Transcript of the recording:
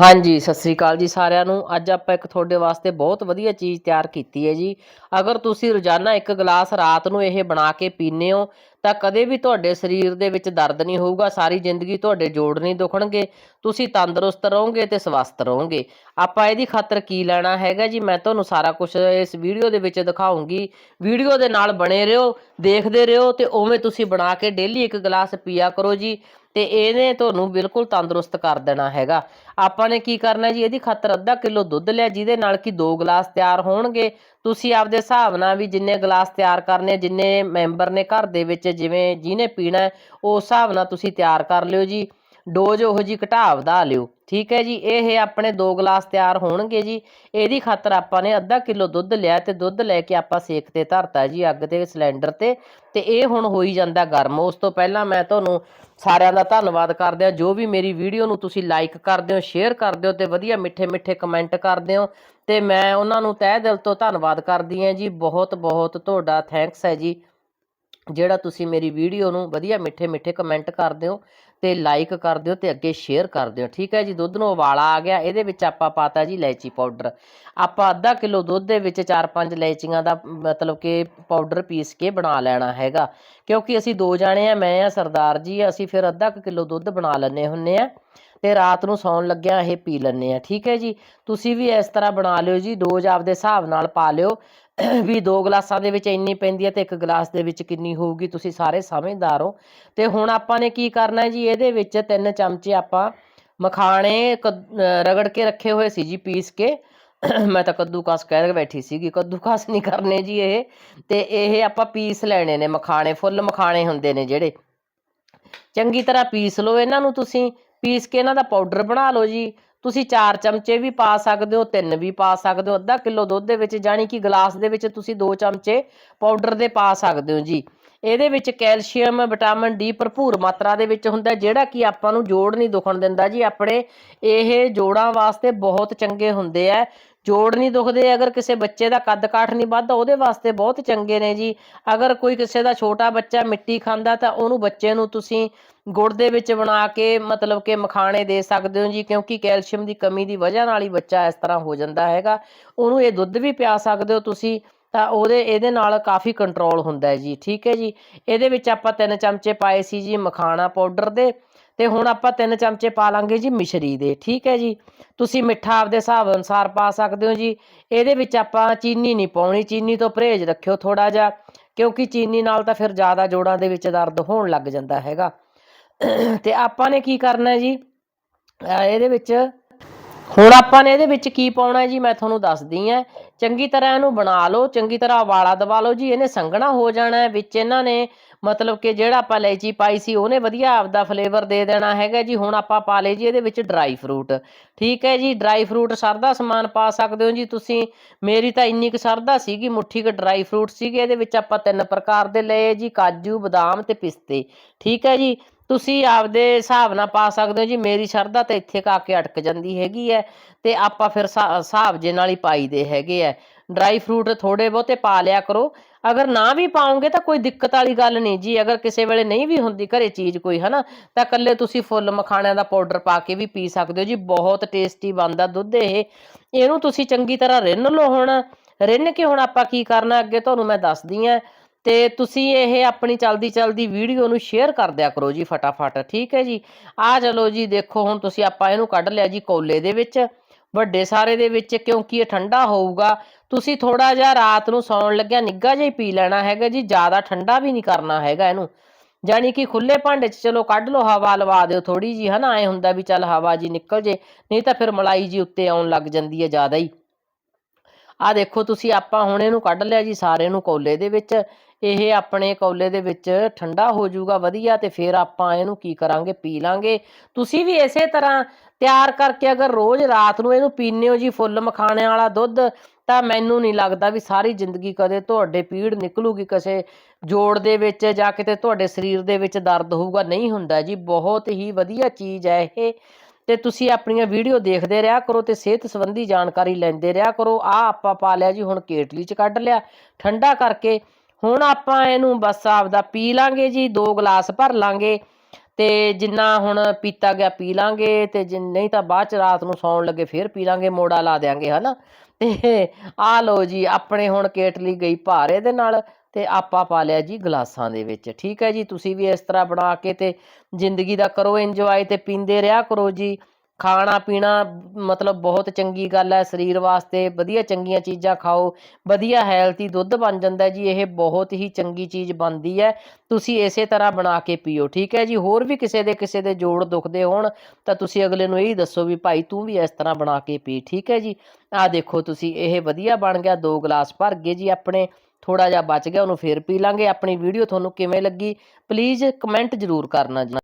ਹਾਂਜੀ, ਸਤਿ ਸ੍ਰੀ ਅਕਾਲ ਜੀ ਸਾਰਿਆਂ ਨੂੰ। ਅੱਜ ਆਪਾਂ ਇੱਕ ਤੁਹਾਡੇ ਵਾਸਤੇ ਬਹੁਤ ਵਧੀਆ ਚੀਜ਼ ਤਿਆਰ ਕੀਤੀ ਹੈ ਜੀ। ਅਗਰ ਤੁਸੀਂ ਰੋਜ਼ਾਨਾ ਇੱਕ ਗਲਾਸ ਰਾਤ ਨੂੰ ਇਹ ਬਣਾ ਕੇ ਪੀਂਦੇ ਹੋ, ਤਾਂ ਕਦੇ ਵੀ ਤੁਹਾਡੇ ਸਰੀਰ ਦੇ ਵਿੱਚ ਦਰਦ ਨਹੀਂ ਹੋਊਗਾ, ਸਾਰੀ ਜ਼ਿੰਦਗੀ ਤੁਹਾਡੇ ਜੋੜ ਨਹੀਂ ਦੁਖਣਗੇ, ਤੁਸੀਂ ਤੰਦਰੁਸਤ ਰਹੋਗੇ ਤੇ ਸਵਸਥ ਰਹੋਗੇ। ਆਪਾਂ ਇਹਦੀ ਖਾਤਰ ਕੀ ਲੈਣਾ ਹੈਗਾ ਜੀ? ਮੈਂ ਤੁਹਾਨੂੰ ਸਾਰਾ ਕੁਝ ਇਸ ਵੀਡੀਓ ਦੇ ਵਿੱਚ ਦਿਖਾਉਂਗੀ। ਵੀਡੀਓ ਦੇ ਨਾਲ ਬਣੇ ਰਹੋ, ਦੇਖਦੇ ਰਹੋ ਤੇ ਉਵੇਂ ਤੁਸੀਂ ਬਣਾ ਕੇ ਡੇਲੀ ਇੱਕ ਗਲਾਸ ਪੀਆ ਕਰੋ ਜੀ। ਤੇ ਇਹਨੇ ਤੁਹਾਨੂੰ ਬਿਲਕੁਲ ਤੰਦਰੁਸਤ ਕਰ ਦੇਣਾ ਹੈਗਾ। ਆਪਾਂ ਨੇ ਕੀ ਕਰਨਾ ਜੀ? ਇਹਦੀ ਖਾਤਰ ਅੱਧਾ ਕਿਲੋ ਦੁੱਧ ਲਿਆ, ਜਿਹਦੇ ਨਾਲ ਕਿ ਦੋ ਗਲਾਸ ਤਿਆਰ ਹੋਣਗੇ। ਤੁਸੀਂ ਆਪਦੇ ਹਿਸਾਬ ਨਾਲ ਵੀ ਜਿੰਨੇ ਗਲਾਸ ਤਿਆਰ ਕਰਨੇ, ਜਿੰਨੇ ਮੈਂਬਰ ਨੇ ਘਰ ਦੇ ਵਿੱਚ, ਜਿਵੇਂ ਜਿਹਨੇ ਪੀਣਾ ਉਸ ਹਿਸਾਬ ਨਾਲ ਤੁਸੀਂ ਤਿਆਰ ਕਰ ਲਿਓ ਜੀ। ਡੋਜ਼ ਉਹੋ ਜੀ ਘਟਾ ਵਧਾ ਲਿਓ। ਠੀਕ ਹੈ ਜੀ, ਇਹ ਆਪਣੇ ਦੋ ਗਲਾਸ ਤਿਆਰ ਹੋਣਗੇ ਜੀ। ਇਹਦੀ ਖਾਤਰ ਆਪਾਂ ਨੇ ਅੱਧਾ ਕਿਲੋ ਦੁੱਧ ਲਿਆ ਤੇ ਦੁੱਧ ਲੈ ਕੇ ਆਪਾਂ ਸੇਕ ਤੇ ਧਰਤਾ ਜੀ ਅੱਗ ਤੇ ਸਿਲੰਡਰ ਤੇ। ਤੇ ਇਹ ਹੁਣ ਹੋਈ ਜਾਂਦਾ ਗਰਮ। ਉਸ ਤੋਂ ਪਹਿਲਾਂ ਮੈਂ ਤੁਹਾਨੂੰ ਸਾਰਿਆਂ ਦਾ ਧੰਨਵਾਦ ਕਰਦੇ ਹਾਂ ਜੋ ਵੀ ਮੇਰੀ ਵੀਡੀਓ ਨੂੰ ਤੁਸੀਂ ਲਾਈਕ ਕਰਦੇ ਹੋ ਸ਼ੇਅਰ ਕਰਦੇ ਹੋ ਤੇ ਵਧੀਆ ਮਿੱਠੇ ਮਿੱਠੇ ਕਮੈਂਟ ਕਰਦੇ ਹੋ, ਤੇ ਮੈਂ ਉਹਨਾਂ ਨੂੰ ਤਹਿ ਦਿਲ ਤੋਂ ਧੰਨਵਾਦ ਕਰਦੀ ਹਾਂ ਜੀ। ਬਹੁਤ ਬਹੁਤ ਤੁਹਾਡਾ ਥੈਂਕਸ ਹੈ ਜੀ, ਜਿਹੜਾ ਤੁਸੀਂ ਮੇਰੀ ਵੀਡੀਓ ਨੂੰ ਵਧੀਆ ਮਿੱਠੇ ਮਿੱਠੇ ਕਮੈਂਟ ਕਰਦੇ ਹੋ। ਤੇ ਲਾਈਕ ਕਰ ਦਿਓ ਤੇ ਅੱਗੇ ਸ਼ੇਅਰ ਕਰ ਦਿਓ। ਠੀਕ ਹੈ ਜੀ, ਦੁੱਧ ਨੂੰ ਉਬਾਲਾ ਆ ਗਿਆ, ਇਹਦੇ ਵਿੱਚ ਆਪਾਂ ਪਾਤਾ ਜੀ ਇਲਾਇਚੀ ਪਾਊਡਰ ਆਪਾਂ ਅੱਧਾ ਕਿਲੋ ਦੁੱਧ ਦੇ ਵਿੱਚ 4-5 ਇਲਾਇਚੀਆਂ ਦਾ ਮਤਲਬ ਕਿ ਪਾਊਡਰ ਪੀਸ ਕੇ ਬਣਾ ਲੈਣਾ ਹੈਗਾ। ਕਿਉਂਕਿ ਅਸੀਂ ਦੋ ਜਾਣੇ ਆ, ਮੈਂ ਆ, ਸਰਦਾਰ ਜੀ ਅਸੀਂ ਫਿਰ ਅੱਧਾ ਕੁ ਕਿਲੋ ਦੁੱਧ ਬਣਾ ਲੈਣੇ ਹੁੰਨੇ ਆ ਤੇ ਰਾਤ ਨੂੰ ਸੌਣ ਲੱਗਿਆ ਇਹ ਪੀ ਲੈਣੇ ਆ। ਠੀਕ ਹੈ ਜੀ, ਤੁਸੀਂ ਵੀ ਇਸ ਤਰ੍ਹਾਂ ਬਣਾ ਲਿਓ ਜੀ ਡੋਜ਼ ਆਪਦੇ ਹਿਸਾਬ ਨਾਲ ਪਾ ਲਿਓ ਵੀ ਦੋ ਗਲਾਸਾਂ ਦੇ ਵਿੱਚ ਇੰਨੀ ਪੈਂਦੀ ਹੈ ਤੇ ਇੱਕ ਗਲਾਸ ਦੇ ਵਿੱਚ ਕਿੰਨੀ ਹੋਊਗੀ? ਤੁਸੀਂ ਸਾਰੇ ਸਮਝਦਾਰ ਹੋ। ਤੇ ਹੁਣ ਆਪਾਂ ਨੇ ਕੀ ਕਰਨਾ ਜੀ? ਇਹਦੇ ਵਿੱਚ ਤਿੰਨ ਚਮਚੇ ਆਪਾਂ ਮਖਾਣੇ ਕੱਦ- ਰਗੜ ਕੇ ਰੱਖੇ ਹੋਏ ਸੀ ਜੀ ਪੀਸ ਕੇ। ਮੈਂ ਤਾਂ ਕੱਦੂਕਸ ਕਹਿ ਕੇ ਬੈਠੀ ਸੀਗੀ। ਕੱਦੂਕਸ ਨਹੀਂ ਕਰਨੇ ਜੀ ਇਹ। ਤੇ ਇਹ ਆਪਾਂ ਪੀਸ ਲੈਣੇ ਨੇ ਮਖਾਣੇ, ਫੁੱਲ ਮਖਾਣੇ ਹੁੰਦੇ ਨੇ ਜਿਹੜੇ। ਚੰਗੀ ਤਰ੍ਹਾਂ ਪੀਸ ਲਓ। ਇਹਨਾਂ ਨੂੰ ਤੁਸੀਂ ਪੀਸ ਕੇ ਇਹਨਾਂ ਦਾ ਪਾਊਡਰ ਬਣਾ ਲਓ ਜੀ। ਤੁਸੀਂ 4 ਚਮਚੇ ਵੀ ਪਾ ਸਕਦੇ ਹੋ, ਤਿੰਨ ਵੀ ਪਾ ਸਕਦੇ ਹੋ, ਅੱਧਾ ਕਿਲੋ ਦੁੱਧ ਦੇ ਵਿੱਚ ਜਾਣੀ ਕਿ ਗਲਾਸ ਦੇ ਵਿੱਚ ਤੁਸੀਂ 2 ਚਮਚੇ ਪਾਊਡਰ ਦੇ ਪਾ ਸਕਦੇ ਹੋ ਜੀ। ਇਹਦੇ ਵਿੱਚ ਕੈਲਸ਼ੀਅਮ, ਵਿਟਾਮਿਨ ਡੀ ਭਰਪੂਰ ਮਾਤਰਾ ਦੇ ਵਿੱਚ ਹੁੰਦਾ ਜਿਹੜਾ ਕਿ ਆਪਾਂ ਨੂੰ ਜੋੜ ਨਹੀਂ ਦੁਖਣ ਦਿੰਦਾ ਜੀ। ਆਪਣੇ ਇਹ ਜੋੜਾਂ ਵਾਸਤੇ ਬਹੁਤ ਚੰਗੇ ਹੁੰਦੇ ਆ। ਜੋੜ ਨਹੀਂ ਦੁਖਦੇ, ਅਗਰ ਕਿਸੇ ਬੱਚੇ ਦਾ ਕੱਦ ਕਾਠ ਨਹੀਂ ਵੱਧਦਾ, ਉਹਦੇ ਵਾਸਤੇ ਬਹੁਤ ਚੰਗੇ ਨੇ ਜੀ। ਅਗਰ ਕੋਈ ਕਿਸੇ ਦਾ ਛੋਟਾ ਬੱਚਾ ਮਿੱਟੀ ਖਾਂਦਾ, ਤਾਂ ਉਹਨੂੰ ਬੱਚੇ ਨੂੰ ਤੁਸੀਂ ਗੁੜ ਦੇ ਵਿੱਚ ਬਣਾ ਕੇ, ਮਤਲਬ ਕਿ ਮਖਾਣੇ ਦੇ ਸਕਦੇ ਹੋ ਜੀ, ਕਿਉਂਕਿ ਕੈਲਸ਼ੀਅਮ ਦੀ ਕਮੀ ਦੀ ਵਜ੍ਹਾ ਨਾਲ ਹੀ ਬੱਚਾ ਇਸ ਤਰ੍ਹਾਂ ਹੋ ਜਾਂਦਾ ਹੈਗਾ। ਉਹਨੂੰ ਇਹ ਦੁੱਧ ਵੀ ਪਿਆ ਸਕਦੇ ਹੋ ਤੁਸੀਂ, ਤਾਂ ਉਹਦੇ, ਇਹਦੇ ਨਾਲ ਕਾਫੀ ਕੰਟਰੋਲ ਹੁੰਦਾ ਹੈ ਜੀ, ਠੀਕ ਹੈ ਜੀ। ਇਹਦੇ ਵਿੱਚ ਆਪਾਂ ਤਿੰਨ ਚਮਚੇ ਪਾਏ ਸੀ ਜੀ ਮਖਾਣਾ ਪਾਊਡਰ ਦੇ ਤੇ ਹੁਣ ਆਪਾਂ ਤਿੰਨ ਚਮਚੇ ਪਾ ਲਾਂਗੇ ਜੀ ਮਿਸ਼ਰੀ ਦੇ, ਠੀਕ ਹੈ ਜੀ? ਤੁਸੀਂ ਮਿੱਠਾ ਆਪਦੇ ਹਿਸਾਬ ਅਨੁਸਾਰ ਪਾ ਸਕਦੇ ਹੋ ਜੀ। ਇਹਦੇ ਵਿੱਚ ਆਪਾਂ ਚੀਨੀ ਨਹੀਂ ਪਾਉਣੀ, ਚੀਨੀ ਤੋਂ ਪਰਹੇਜ਼ ਰੱਖਿਓ ਥੋੜਾ ਜਿਹਾ, ਕਿਉਂਕਿ ਚੀਨੀ ਨਾਲ ਤਾਂ ਫਿਰ ਜ਼ਿਆਦਾ ਜੋੜਾਂ ਦੇ ਵਿੱਚ ਦਰਦ ਹੋਣ ਲੱਗ ਜਾਂਦਾ ਹੈਗਾ। ਤੇ ਆਪਾਂ ਨੇ ਕੀ ਕਰਨਾ ਜੀ? ਇਹਦੇ ਵਿੱਚ, ਹੁਣ ਆਪਾਂ ਨੇ ਇਹਦੇ ਵਿੱਚ ਕੀ ਪਾਉਣਾ ਜੀ? ਮੈਂ ਤੁਹਾਨੂੰ ਦੱਸਦੀ ਆ ਚੰਗੀ ਤਰ੍ਹਾਂ ਇਹਨੂੰ ਬਣਾ ਲਓ, ਚੰਗੀ ਤਰ੍ਹਾਂ ਉਬਾਲਾ ਦਵਾ ਲਓ ਜੀ। ਇਹਨੇ ਸੰਘਣਾ ਹੋ ਜਾਣਾ ਵਿੱਚ ਇਹਨਾਂ ਨੇ ਮਤਲਬ ਕਿ ਜਿਹੜਾ ਆਪਾਂ ਇਲਾਇਚੀ ਪਾਈ ਸੀ, ਉਹਨੇ ਵਧੀਆ ਆਪਦਾ ਫਲੇਵਰ ਦੇ ਦੇਣਾ ਹੈਗਾ ਜੀ। ਹੁਣ ਆਪਾਂ ਪਾ ਲਏ ਜੀ ਇਹਦੇ ਵਿੱਚ ਡਰਾਈ ਫਰੂਟ ਠੀਕ ਹੈ ਜੀ ਡਰਾਈ ਫਰੂਟ ਸਰਦਾ ਸਮਾਨ ਪਾ ਸਕਦੇ ਹੋ ਜੀ ਤੁਸੀਂ। ਮੇਰੀ ਤਾਂ ਇੰਨੀ ਕੁ ਸਰਦਾ ਸੀਗੀ, ਮੁੱਠੀ ਕੁ ਡਰਾਈ ਫਰੂਟ ਸੀਗੇ। ਇਹਦੇ ਵਿੱਚ ਆਪਾਂ ਤਿੰਨ ਪ੍ਰਕਾਰ ਦੇ ਲਏ ਜੀ, ਕਾਜੂ, ਬਦਾਮ ਤੇ ਪਿਸਤੇ। ਠੀਕ ਹੈ ਜੀ, ਤੁਸੀਂ ਆਪਦੇ ਹਿਸਾਬ ਨਾਲ ਪਾ ਸਕਦੇ ਹੋ ਜੀ। ਮੇਰੀ ਸ਼ਰਧਾ ਤਾਂ ਇੱਥੇ ਕਾ ਕੇ ਅਟਕ ਜਾਂਦੀ ਹੈਗੀ ਹੈ ਤੇ ਆਪਾਂ ਫਿਰ ਹਿਸਾ- ਹਿਸਾਬ ਜੇ ਨਾਲ ਹੀ ਪਾਈਦੇ ਹੈਗੇ ਹੈ। ਡਰਾਈ ਫਰੂਟ ਥੋੜੇ ਬਹੁਤੇ ਪਾ ਲਿਆ ਕਰੋ। ਅਗਰ ਨਾ ਵੀ ਪਾਉਂਗੇ ਤਾਂ ਕੋਈ ਦਿੱਕਤ ਵਾਲੀ ਗੱਲ ਨਹੀਂ ਜੀ। ਅਗਰ ਕਿਸੇ ਵੇਲੇ ਨਹੀਂ ਵੀ ਹੁੰਦੀ ਘਰੇ ਚੀਜ਼ ਕੋਈ, ਹਨਾ, ਤਾਂ ਇਕੱਲੇ ਤੁਸੀਂ ਫੁੱਲ ਮਖਾਣਿਆਂ ਦਾ ਪਾਊਡਰ ਪਾ ਕੇ ਵੀ ਪੀ ਸਕਦੇ ਹੋ ਜੀ। ਬਹੁਤ ਟੇਸਟੀ ਬਣਦਾ ਦੁੱਧ ਇਹ। ਇਹਨੂੰ ਤੁਸੀਂ ਚੰਗੀ ਤਰ੍ਹਾਂ ਰਿੰਨ ਲਓ ਹੁਣ। ਰਿੰਨ ਕੇ ਹੁਣ ਆਪਾਂ ਕੀ ਕਰਨਾ ਅੱਗੇ? ਤੁਹਾਨੂੰ ਮੈਂ ਦੱਸਦੀ ਆ ਤੇ ਤੁਸੀਂ ਇਹ ਆਪਣੀ ਚਲਦੀ ਚਲਦੀ ਵੀਡੀਓ ਨੂੰ ਸ਼ੇਅਰ ਕਰ ਦਿਆ ਕਰੋ ਜੀ ਫਟਾਫਟ, ਠੀਕ ਹੈ ਜੀ? ਆ ਚਲੋ ਜੀ, ਦੇਖੋ ਹੁਣ ਤੁਸੀਂ ਆਪਾਂ ਇਹਨੂੰ ਕੱਢ ਲਿਆ ਜੀ ਕੋਲੇ ਦੇ ਵਿੱਚ। ਵੱਡੇ ਸਾਰੇ ਦੇ ਵਿੱਚ, ਕਿਉਂਕਿ ਇਹ ਠੰਡਾ ਹੋਊਗਾ। ਤੁਸੀਂ ਥੋੜਾ ਜਿਹਾ ਰਾਤ ਨੂੰ ਸੌਣ ਲੱਗਿਆ, ਨਿੱਘਾ ਜਿਹਾ ਹੀ ਪੀ ਲੈਣਾ ਹੈਗਾ ਜੀ, ਜ਼ਿਆਦਾ ਠੰਡਾ ਵੀ ਨਹੀਂ ਕਰਨਾ ਹੈਗਾ ਇਹਨੂੰ। ਜਾਨੀ ਕਿ ਖੁੱਲੇ ਭਾਂਡੇ 'ਚ ਚਲੋ ਕੱਢ ਲਓ, ਹਵਾ ਲਵਾ ਦਿਓ ਥੋੜੀ ਜੀ ਹਨਾ? ਐ ਹੁੰਦਾ ਵੀ ਚੱਲ ਹਵਾ ਜੀ ਨਿਕਲ ਜੇ, ਨਹੀਂ ਤਾਂ ਫਿਰ ਮਲਾਈ ਜੀ ਉੱਤੇ ਆਉਣ ਲੱਗ ਜਾਂਦੀ ਹੈ ਜ਼ਿਆਦਾ ਹੀ। ਆ ਦੇਖੋ ਤੁਸੀਂ, ਆਪਾਂ ਹੁਣ ਇਹਨੂੰ ਕੱਢ ਲਿਆ ਜੀ ਸਾਰੇ ਨੂੰ ਕੌਲੇ ਦੇ ਵਿੱਚ। ਇਹ ਆਪਣੇ ਕੋਲੇ ਦੇ ਵਿੱਚ ਠੰਡਾ ਹੋ ਜਾਊਗਾ, ਵਧੀਆ, ਤੇ ਫਿਰ ਆਪਾਂ ਇਹਨੂੰ ਕੀ ਕਰਾਂਗੇ? ਪੀ ਲਾਂਗੇ। ਤੁਸੀਂ ਵੀ ਇਸੇ ਤਰ੍ਹਾਂ ਤਿਆਰ ਕਰਕੇ ਅਗਰ ਰੋਜ਼ ਰਾਤ ਨੂੰ ਇਹਨੂੰ ਪੀਨੇ ਹੋ ਜੀ, ਫੁੱਲ ਮਖਾਣੇ ਵਾਲਾ ਦੁੱਧ ਤਾਂ ਮੈਨੂੰ ਨਹੀਂ ਲੱਗਦਾ ਵੀ ਸਾਰੀ ਜ਼ਿੰਦਗੀ ਕਦੇ ਤੁਹਾਡੇ ਪੀੜ ਨਿਕਲੂਗੀ ਕਿਸੇ ਜੋੜ ਦੇ ਵਿੱਚ ਜਾਂ ਕਿਤੇ ਤੁਹਾਡੇ ਸਰੀਰ ਦੇ ਵਿੱਚ ਦਰਦ ਹੋਊਗਾ। ਨਹੀਂ ਹੁੰਦਾ ਜੀ, ਬਹੁਤ ਹੀ ਵਧੀਆ ਚੀਜ਼ ਹੈ ਇਹ। ਤੇ ਤੁਸੀਂ ਆਪਣੀਆਂ ਵੀਡੀਓ ਦੇਖਦੇ ਰਿਹਾ ਕਰੋ ਤੇ ਸਿਹਤ ਸੰਬੰਧੀ ਜਾਣਕਾਰੀ ਲੈਂਦੇ ਰਿਹਾ ਕਰੋ। ਆ ਆਪਾਂ ਪਾ ਲਿਆ ਜੀ, ਹੁਣ ਕੇਟਲੀ ਚ ਕੱਢ ਲਿਆ। ਠੰਡਾ ਕਰਕੇ ਹੁਣ ਆਪਾਂ ਇਹਨੂੰ ਬਸ ਆਪਦਾ ਪੀ ਲਾਂਗੇ ਜੀ, ਦੋ ਗਲਾਸ ਭਰ ਲਾਂਗੇ। ਤੇ ਜਿੰਨਾ ਹੁਣ ਪੀਤਾ ਗਿਆ ਪੀ ਲਾਂਗੇ ਤੇ ਜੇ ਨਹੀਂ ਤਾਂ ਬਾਅਦ ਚ ਰਾਤ ਨੂੰ ਸੌਣ ਲੱਗੇ ਫੇਰ ਪੀ ਲਾਂਗੇ, ਮੋੜਾ ਲਾ ਦਿਆਂਗੇ, ਹਨਾ? ਤੇ ਆ ਲਓ ਜੀ, ਆਪਣੇ ਹੁਣ ਕੇਟਲੀ ਗਈ ਭਾਰ ਇਹਦੇ ਨਾਲ ਤੇ ਆਪਾਂ ਪਾ ਲਿਆ ਜੀ ਗਲਾਸਾਂ ਦੇ ਵਿੱਚ, ਠੀਕ ਹੈ ਜੀ? ਤੁਸੀਂ ਵੀ ਇਸ ਤਰ੍ਹਾਂ ਬਣਾ ਕੇ ਤੇ ਜ਼ਿੰਦਗੀ ਦਾ ਕਰੋ ਇੰਜੋਏ ਤੇ ਪੀਂਦੇ ਰਿਹਾ ਕਰੋ ਜੀ। ਖਾਣਾ ਪੀਣਾ ਮਤਲਬ ਬਹੁਤ ਚੰਗੀ ਗੱਲ ਹੈ, ਸਰੀਰ ਵਾਸਤੇ ਵਧੀਆ ਚੰਗੀਆਂ ਚੀਜ਼ਾਂ ਖਾਓ, ਵਧੀਆ ਹੈਲਥੀ ਦੁੱਧ ਬਣ ਜਾਂਦਾ ਜੀ, ਇਹ ਬਹੁਤ ਹੀ ਚੰਗੀ ਚੀਜ਼ ਬਣਦੀ ਹੈ, ਤੁਸੀਂ ਇਸੇ ਤਰ੍ਹਾਂ ਬਣਾ ਕੇ ਪੀਓ, ਠੀਕ ਹੈ ਜੀ? ਹੋਰ ਵੀ ਕਿਸੇ ਦੇ ਕਿਸੇ ਦੇ ਜੋੜ ਦੁਖਦੇ ਹੋਣ, ਤਾਂ ਤੁਸੀਂ ਅਗਲੇ ਨੂੰ ਇਹੀ ਦੱਸੋ ਵੀ ਭਾਈ ਤੂੰ ਵੀ ਇਸ ਤਰ੍ਹਾਂ ਬਣਾ ਕੇ ਪੀ, ਠੀਕ ਹੈ ਜੀ? ਆਹ ਦੇਖੋ ਤੁਸੀਂ, ਇਹ ਵਧੀਆ ਬਣ ਗਿਆ, ਦੋ ਗਲਾਸ ਭਰ ਗਏ ਜੀ ਆਪਣੇ ਥੋੜਾ ਜਿਹਾ ਬਚ ਗਿਆ, ਉਹਨੂੰ ਫੇਰ ਪੀ ਲਾਂਗੇ, ਆਪਣੀ ਵੀਡੀਓ ਤੁਹਾਨੂੰ ਕਿਵੇਂ ਲੱਗੀ ਪਲੀਜ਼ ਕਮੈਂਟ ਜ਼ਰੂਰ ਕਰਨਾ ਜੀ।